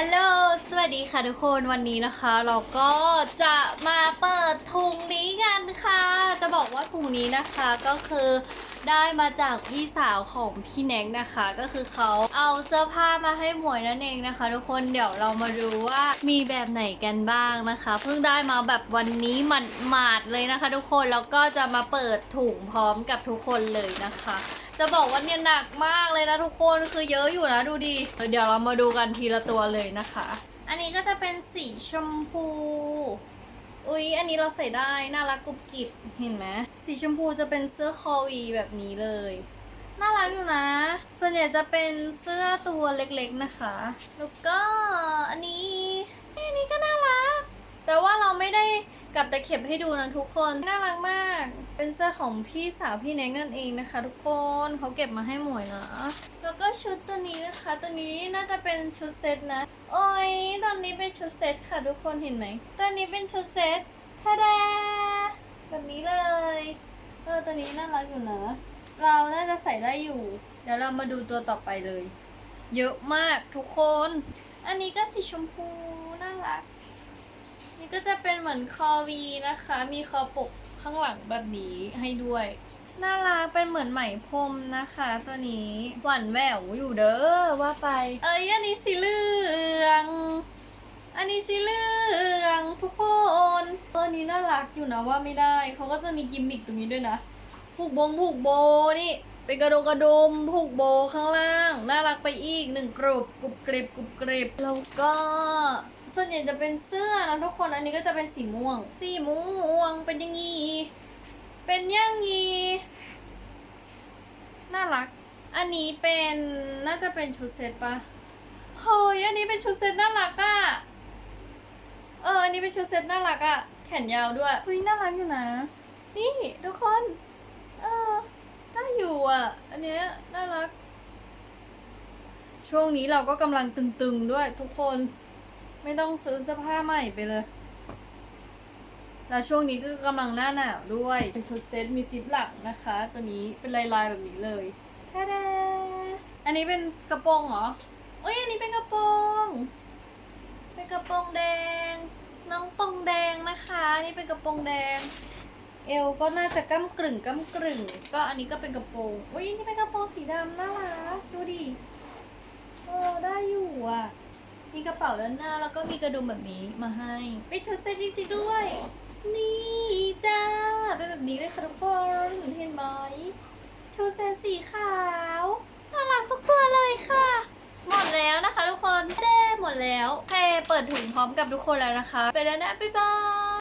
ฮัลโหล สวัสดีค่ะทุกคน วันนี้นะคะ เราก็จะมาเปิดถุงนี้กันค่ะ จะบอกว่าถุงนี้นะคะก็คือ ได้มาจากพี่สาวของพี่แน็กนะคะ ก็คือเขาเอาเสื้อผ้ามาให้หมวยนั่นเองนะคะ ทุกคนเดี๋ยวเรามาดูว่ามีแบบไหนกันบ้างนะคะ เพิ่งได้มาแบบวันนี้มันมาดเลยนะคะ ทุกคนแล้วก็จะมาเปิดถุงพร้อมกับทุกคนเลยนะคะ จะบอกว่าเนี่ยหนักมากเลยนะทุกคนคือเยอะอยู่นะดูดิเดี๋ยวเรามาดูกันทีละตัวเลยนะคะ อันนี้ก็จะเป็นสีชมพู อุ๊ย อันนี้เราใส่ได้ น่ารักกรุบกริบ เห็นไหม สีชมพูจะเป็นเสื้อคอวีแบบนี้เลย น่ารักอยู่นะ ส่วนใหญ่จะเป็นเสื้อตัวเล็กๆนะคะ แล้วก็อันนี้อันนี้ก็น่ารัก แต่ว่าเราไม่ได้กลับตะเข็บให้ดูนะทุกคน น่ารักมาก เป็นเสื้อของพี่สาวพี่แน็กนั่นเองนะคะ ทุกคนเขาเก็บมาให้หมวยนะ แล้วก็ชุดตัวนี้นะคะ ตัวนี้น่าจะเป็นชุดเซตนะ โอ้ยตอนนี้เป็นชุดเซตค่ะทุกคนเห็นไหมตัวนี้เป็นชุดเซตทาดแบบนี้เลยเออตัวนี้น่ารักอยู่นะเราน่าจะใส่ได้อยู่ เดี๋ยวเรามาดูตัวต่อไปเลย เยอะมากทุกคน อันนี้ก็สีชมพูน่ารัก นี่ก็จะเป็นเหมือนคอวีนะคะ มีคอปก ข้างหลังแบบนี้ให้ด้วย น่ารักเป็นเหมือนไหมพรมนะคะ ตัวนี้หวานแหววอยู่เด้อว่าไป เอ้ยอันนี้สีเหลือง อันนี้สีเหลืองทุกคนตัวนี้น่ารักอยู่นะว่าไม่ได้ เขาก็จะมีกิมมิคตรงนี้ด้วยนะผูกบงผูกโบนี่เป็นกระดงกระดุมผูกโบข้างล่าง น่ารักไปอีกหนึ่งกรุบกรุบกริบกรุบกริบแล้วก็ ส่วนใหญ่จะเป็นเสื้อนะทุกคนอันนี้ก็จะเป็นสีม่วง สีม่วงเป็นยังงี้เป็นยังงี้น่ารัก อันนี้เป็นน่าจะเป็นชุดเซตปะเฮ้ยอันนี้เป็นชุดเซตน่ารักอะเอออันนี้เป็นชุดเซตน่ารักอะแขนยาวด้วยเฮ้ยน่ารักอยู่นะ นี่ทุกคน เออได้อยู่อะ อันเนี้ยน่ารัก ช่วงนี้เราก็กำลังตึงๆด้วยทุกคน ไม่ต้องซื้อเสื้อผ้าใหม่ไปเลย แล้วช่วงนี้ก็กำลังหน้าหนาวด้วย เป็นชุดเซ็ตมีซิปหลังนะคะ ตัวนี้เป็นลายๆแบบนี้เลยทาดาอันนี้เป็นกระโปรงเหรอโอ้ยอันนี้เป็นกระโปรงเป็นกระโปรงแดง น้องปองแดงนะคะ นี่เป็นกระโปรงแดง เอวก็น่าจะก้ากลึ่งก้ากลึ่ง ก็อันนี้ก็เป็นกระโปรงอุ้ยนี่เป็นกระโปรงสีดำน่ารัก ดูดิ เออได้อยู่อะ มี กระเป๋าด้านหน้า แล้วก็มีกระดุมแบบนี้มาให้ไปชุดเซ็ตจริงๆด้วย นี่จ้า เป็นแบบนี้เลยค่ะทุกคนเห็นไหมชูเซ็ตสีขาวน่ารักทุกตัวเลยค่ะ หมดแล้วนะคะทุกคนเด้หมดแล้วแพรเปิดถุงพร้อมกับทุกคนแล้วนะคะ ไปแล้วนะ บ๊ายบาย